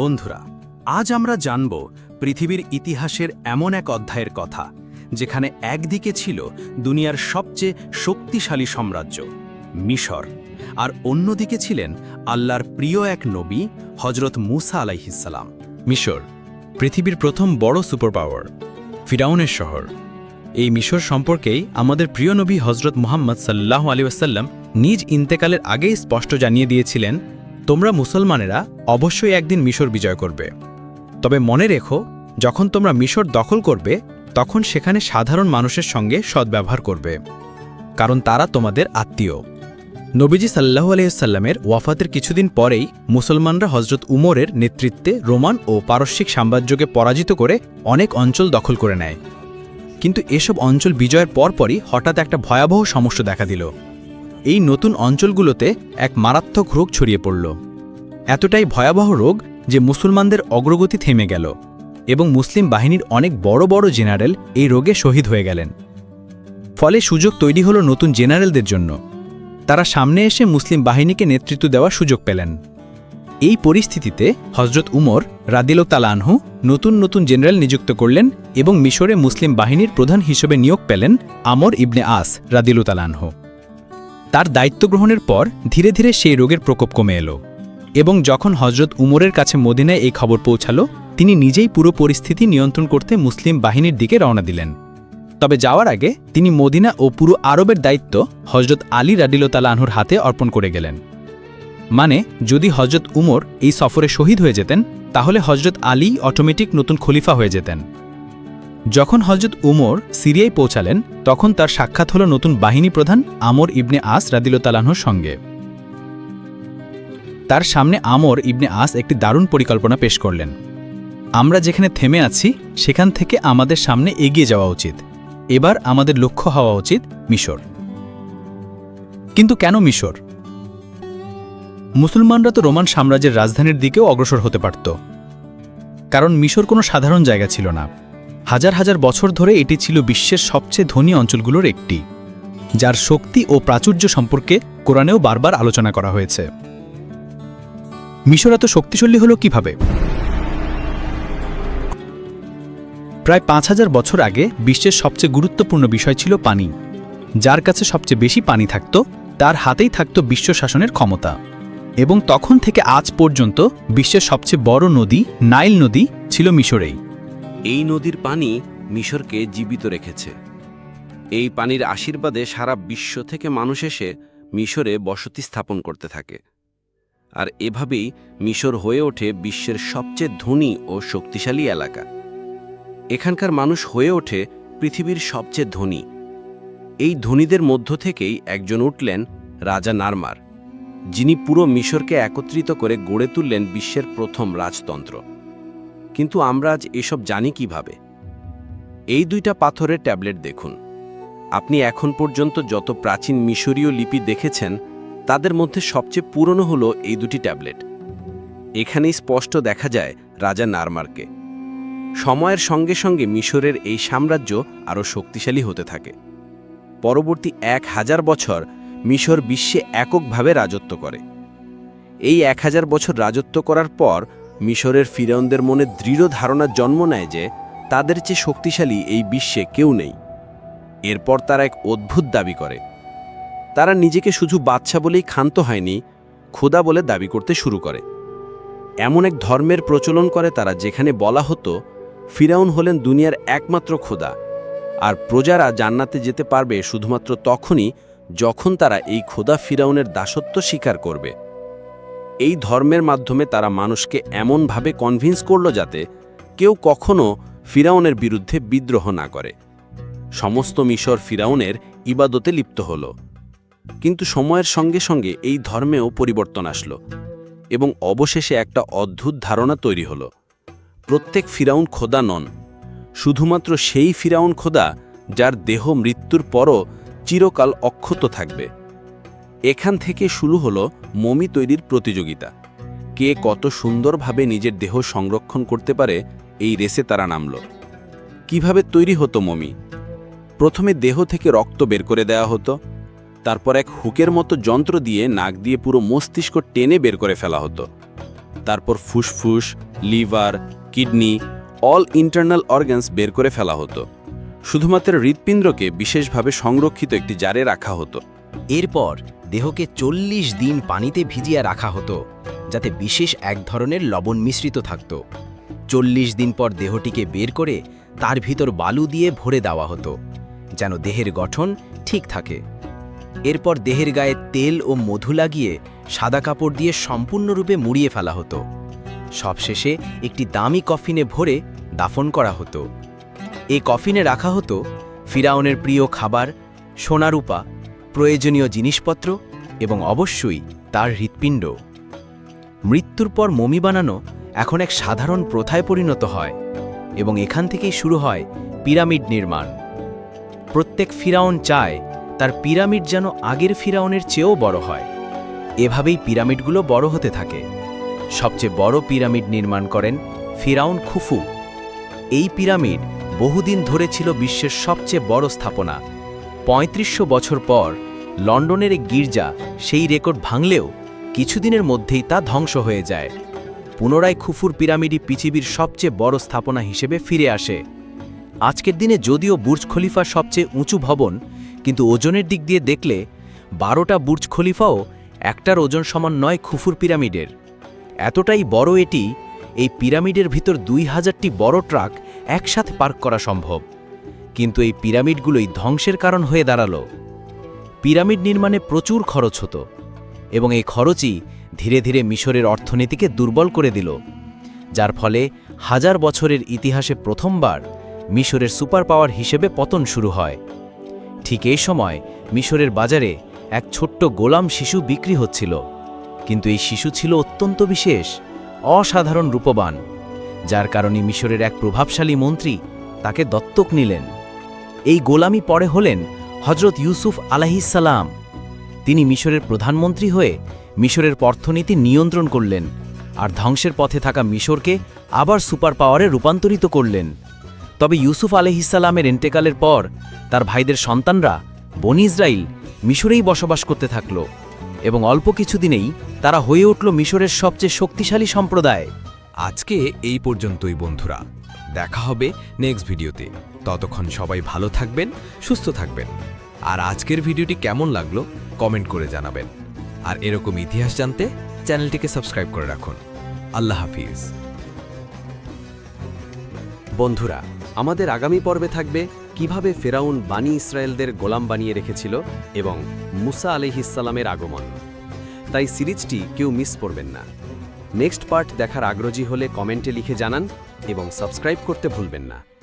বন্ধুরা, আজ আমরা জানব পৃথিবীর ইতিহাসের এমন এক অধ্যায়ের কথা, যেখানে একদিকে ছিল দুনিয়ার সবচেয়ে শক্তিশালী সাম্রাজ্য, মিশর, আর অন্যদিকে ছিলেন আল্লাহর প্রিয় এক নবী হজরত মুসা আলাইহিসাল্লাম মিশর, পৃথিবীর প্রথম বড় সুপার পাওয়ার ফিরাউনের শহর। এই মিশর সম্পর্কেই আমাদের প্রিয় নবী হজরত মুহাম্মদ সাল্লাহ আলী ওয়াসাল্লাম নিজ ইন্তেকালের আগেই স্পষ্ট জানিয়ে দিয়েছিলেন তোমরা মুসলমানেরা অবশ্যই একদিন মিশর বিজয় করবে। তবে মনে রেখো, যখন তোমরা মিশর দখল করবে, তখন সেখানে সাধারণ মানুষের সঙ্গে সদ্ব্যবহার করবে, কারণ তারা তোমাদের আত্মীয়। নবীজি সাল্লাহ আলহিসাল্লামের ওয়াফাতের কিছুদিন পরেই মুসলমানরা হজরত উমরের নেতৃত্বে রোমান ও পারস্যিক সাম্রাজ্যকে পরাজিত করে অনেক অঞ্চল দখল করে নেয়। কিন্তু এসব অঞ্চল বিজয়ের পরপরই হঠাৎ একটা ভয়াবহ সমস্যা দেখা দিল। এই নতুন অঞ্চলগুলোতে এক মারাত্মক রোগ ছড়িয়ে পড়ল। এতটাই ভয়াবহ রোগ যে মুসলমানদের অগ্রগতি থেমে গেল এবং মুসলিম বাহিনীর অনেক বড় বড় জেনারেল এই রোগে শহীদ হয়ে গেলেন। ফলে সুযোগ তৈরি হলো নতুন জেনারেলদের জন্য। তারা সামনে এসে মুসলিম বাহিনীকে নেতৃত্ব দেওয়ার সুযোগ পেলেন। এই পরিস্থিতিতে হজরত উমর রাদিল তালানহু নতুন নতুন জেনারেল নিযুক্ত করলেন এবং মিশরে মুসলিম বাহিনীর প্রধান হিসেবে নিয়োগ পেলেন আমর ইবনে আস রাদিল তালানহু তার দায়িত্ব গ্রহণের পর ধীরে ধীরে সেই রোগের প্রকোপ কমে এলো এবং যখন হজরত উমরের কাছে মদিনায় এই খবর পৌঁছালো, তিনি নিজেই পুরো পরিস্থিতি নিয়ন্ত্রণ করতে মুসলিম বাহিনীর দিকে রওনা দিলেন। তবে যাওয়ার আগে তিনি মদিনা ও পুরো আরবের দায়িত্ব হজরত আলী রাডিলতালা আনহুর হাতে অর্পণ করে গেলেন। মানে যদি হজরত উমর এই সফরে শহীদ হয়ে যেতেন, তাহলে হজরত আলী অটোমেটিক নতুন খলিফা হয়ে যেতেন। যখন হজরত উমর সিরিয়ায় পৌঁছালেন, তখন তার সাক্ষাৎ হল নতুন বাহিনী প্রধান আমর ইবনে আস রাদিলতালাহর সঙ্গে। তার সামনে আমর ইবনে আস একটি দারুণ পরিকল্পনা পেশ করলেন। আমরা যেখানে থেমে আছি, সেখান থেকে আমাদের সামনে এগিয়ে যাওয়া উচিত। এবার আমাদের লক্ষ্য হওয়া উচিত মিশর। কিন্তু কেন মিশর? মুসলমানরা তো রোমান সাম্রাজ্যের রাজধানীর দিকেও অগ্রসর হতে পারত। কারণ মিশর কোনো সাধারণ জায়গা ছিল না। হাজার হাজার বছর ধরে এটি ছিল বিশ্বের সবচেয়ে ধনী অঞ্চলগুলোর একটি, যার শক্তি ও প্রাচুর্য সম্পর্কে কোরআনেও বারবার আলোচনা করা হয়েছে। মিশর এত শক্তিশালী হলো কীভাবে? প্রায় পাঁচ হাজার বছর আগে বিশ্বের সবচেয়ে গুরুত্বপূর্ণ বিষয় ছিল পানি। যার কাছে সবচেয়ে বেশি পানি থাকত, তার হাতেই থাকত বিশ্ব শাসনের ক্ষমতা। এবং তখন থেকে আজ পর্যন্ত বিশ্বের সবচেয়ে বড় নদী, নাইল নদী ছিল মিশরেই। এই নদীর পানি মিশরকে জীবিত রেখেছে। এই পানির আশীর্বাদে সারা বিশ্ব থেকে মানুষ এসে মিশরে বসতি স্থাপন করতে থাকে। আর এভাবেই মিশর হয়ে ওঠে বিশ্বের সবচেয়ে ধনী ও শক্তিশালী এলাকা। এখানকার মানুষ হয়ে ওঠে পৃথিবীর সবচেয়ে ধনী। এই ধনীদের মধ্য থেকেই একজন উঠলেন রাজা নারমার, যিনি পুরো মিশরকে একত্রিত করে গড়ে তুললেন বিশ্বের প্রথম রাজতন্ত্র। কিন্তু আমরা আজ এসব জানি কীভাবে? এই দুইটা পাথরের ট্যাবলেট দেখুন। আপনি এখন পর্যন্ত যত প্রাচীন মিশরীয় লিপি দেখেছেন, তাদের মধ্যে সবচেয়ে পুরনো হলো এই দুটি ট্যাবলেট। এখানেই স্পষ্ট দেখা যায় রাজা নারমারকে। সময়ের সঙ্গে সঙ্গে মিশরের এই সাম্রাজ্য আরও শক্তিশালী হতে থাকে। পরবর্তী এক হাজার বছর মিশর বিশ্বে এককভাবে রাজত্ব করে। এই এক হাজার বছর রাজত্ব করার পর মিশরের ফিরাউনদের মনে দৃঢ় ধারণার জন্ম নেয় যে তাদের চেয়ে শক্তিশালী এই বিশ্বে কেউ নেই। এরপর তারা এক অদ্ভুত দাবি করে। তারা নিজেকে শুধু বাচ্চা বলেই ক্ষান্ত হয়নি, খোদা বলে দাবি করতে শুরু করে। এমন এক ধর্মের প্রচলন করে তারা যেখানে বলা হতো ফিরাউন হলেন দুনিয়ার একমাত্র খোদা। আর প্রজারা জান্নাতে যেতে পারবে শুধুমাত্র তখনই যখন তারা এই খোদা ফিরাউনের দাসত্ব স্বীকার করবে। এই ধর্মের মাধ্যমে তারা মানুষকে এমনভাবে কনভিন্স করল যাতে কেউ কখনো ফিরাউনের বিরুদ্ধে বিদ্রোহ না করে। সমস্ত মিশর ফিরাউনের ইবাদতে লিপ্ত হল। কিন্তু সময়ের সঙ্গে সঙ্গে এই ধর্মেও পরিবর্তন আসলো এবং অবশেষে একটা অদ্ভুত ধারণা তৈরি হল। প্রত্যেক ফিরাউন খোদা নন, শুধুমাত্র সেই ফিরাউন খোদা যার দেহ মৃত্যুর পরও চিরকাল অক্ষত থাকবে। এখান থেকে শুরু হলো মমি তৈরির প্রতিযোগিতা। কে কত সুন্দরভাবে নিজের দেহ সংরক্ষণ করতে পারে, এই রেসে তারা নামল। কীভাবে তৈরি হতো মমি? প্রথমে দেহ থেকে রক্ত বের করে দেওয়া হতো, তারপর এক হুকের মতো যন্ত্র দিয়ে নাক দিয়ে পুরো মস্তিষ্ক টেনে বের করে ফেলা হতো। তারপর ফুসফুস, liver, kidney, all internal organs বের করে ফেলা হতো। শুধুমাত্র হৃৎপিণ্ডকে বিশেষভাবে সংরক্ষিত একটি জারে রাখা হতো। এরপর দেহকে চল্লিশ দিন পানিতে ভিজিয়ে রাখা হতো, যাতে বিশেষ এক ধরনের লবণ মিশ্রিত থাকত। চল্লিশ দিন পর দেহটিকে বের করে তার ভিতর বালু দিয়ে ভরে দেওয়া হতো, যেন দেহের গঠন ঠিক থাকে। এরপর দেহের গায়ে তেল ও মধু লাগিয়ে সাদা কাপড় দিয়ে সম্পূর্ণরূপে মুড়িয়ে ফেলা হতো। সবশেষে একটি দামি কফিনে ভরে দাফন করা হতো। এই কফিনে রাখা হতো ফিরাউনের প্রিয় খাবার, সোনারূপা, প্রয়োজনীয় জিনিসপত্র এবং অবশ্যই তার হৃৎপিণ্ড। মৃত্যুর পর মমি বানানো এখন এক সাধারণ প্রথায় পরিণত হয় এবং এখান থেকেই শুরু হয় পিরামিড নির্মাণ। প্রত্যেক ফিরাউন চায় তার পিরামিড যেন আগের ফিরাউনের চেয়েও বড় হয়। এভাবেই পিরামিডগুলো বড় হতে থাকে। সবচেয়ে বড় পিরামিড নির্মাণ করেন ফিরাউন খুফু। এই পিরামিড বহুদিন ধরে ছিল বিশ্বের সবচেয়ে বড় স্থাপনা। পঁয়ত্রিশশো বছর পর লন্ডনের এক গির্জা সেই রেকর্ড ভাঙলেও কিছুদিনের মধ্যেই তা ধ্বংস হয়ে যায়। পুনরায় খুফুর পিরামিডই পৃথিবীর সবচেয়ে বড় স্থাপনা হিসেবে ফিরে আসে। আজকের দিনে যদিও বুর্জ খলিফা সবচেয়ে উঁচু ভবন, কিন্তু ওজনের দিক দিয়ে দেখলে বারোটা বুর্জ খলিফাও একটার ওজন সমান নয় খুফুর পিরামিডের। এতটাই বড় এটি, এই পিরামিডের ভিতর দুই হাজারটি বড় ট্রাক একসাথে পার্ক করা সম্ভব। কিন্তু এই পিরামিডগুলোই ধ্বংসের কারণ হয়ে দাঁড়াল। পিরামিড নির্মাণে প্রচুর খরচ হতো এবং এই খরচই ধীরে ধীরে মিশরের অর্থনীতিকে দুর্বল করে দিল, যার ফলে হাজার বছরের ইতিহাসে প্রথমবার মিশরের সুপার পাওয়ার হিসেবে পতন শুরু হয়। ঠিক এই সময় মিশরের বাজারে এক ছোট্ট গোলাম শিশু বিক্রি হচ্ছিল, কিন্তু এই শিশু ছিল অত্যন্ত বিশেষ, অসাধারণ রূপবান। যার কারণে মিশরের এক প্রভাবশালী মন্ত্রী তাকে দত্তক নিলেন। এই গোলামি পরে হলেন হজরত ইউসুফ আলাহিসাল্লাম তিনি মিশরের প্রধানমন্ত্রী হয়ে মিশরের অর্থনীতি নিয়ন্ত্রণ করলেন আর ধ্বংসের পথে থাকা মিশরকে আবার সুপার পাওয়ারে রূপান্তরিত করলেন। তবে ইউসুফ আলহিসাল্লামের এন্টেকালের পর তার ভাইদের সন্তানরা বনি ইসরাইল মিশরেই বসবাস করতে থাকল এবং অল্প কিছুদিনেই তারা হয়ে উঠল মিশরের সবচেয়ে শক্তিশালী সম্প্রদায়। আজকে এই পর্যন্তই বন্ধুরা। দেখা হবে নেক্সট ভিডিওতে। ততক্ষণ সবাই ভালো থাকবেন, সুস্থ থাকবেন। আর আজকের ভিডিওটি কেমন লাগল কমেন্ট করে জানাবেন। আর এরকম ইতিহাস জানতে চ্যানেলটিকে সাবস্ক্রাইব করে রাখুন। আল্লাহ হাফিজ। বন্ধুরা, আমাদের আগামী পর্বে থাকবে কীভাবে ফেরাউন বানি ইসরায়েলদের গোলাম বানিয়ে রেখেছিল এবং মুসা আলিহিসাল্লামের আগমন। তাই সিরিজটি কেউ মিস করবেন না। নেক্সট পার্ট দেখার আগ্রহী হলে কমেন্টে লিখে জানান এবং সাবস্ক্রাইব করতে ভুলবেন না।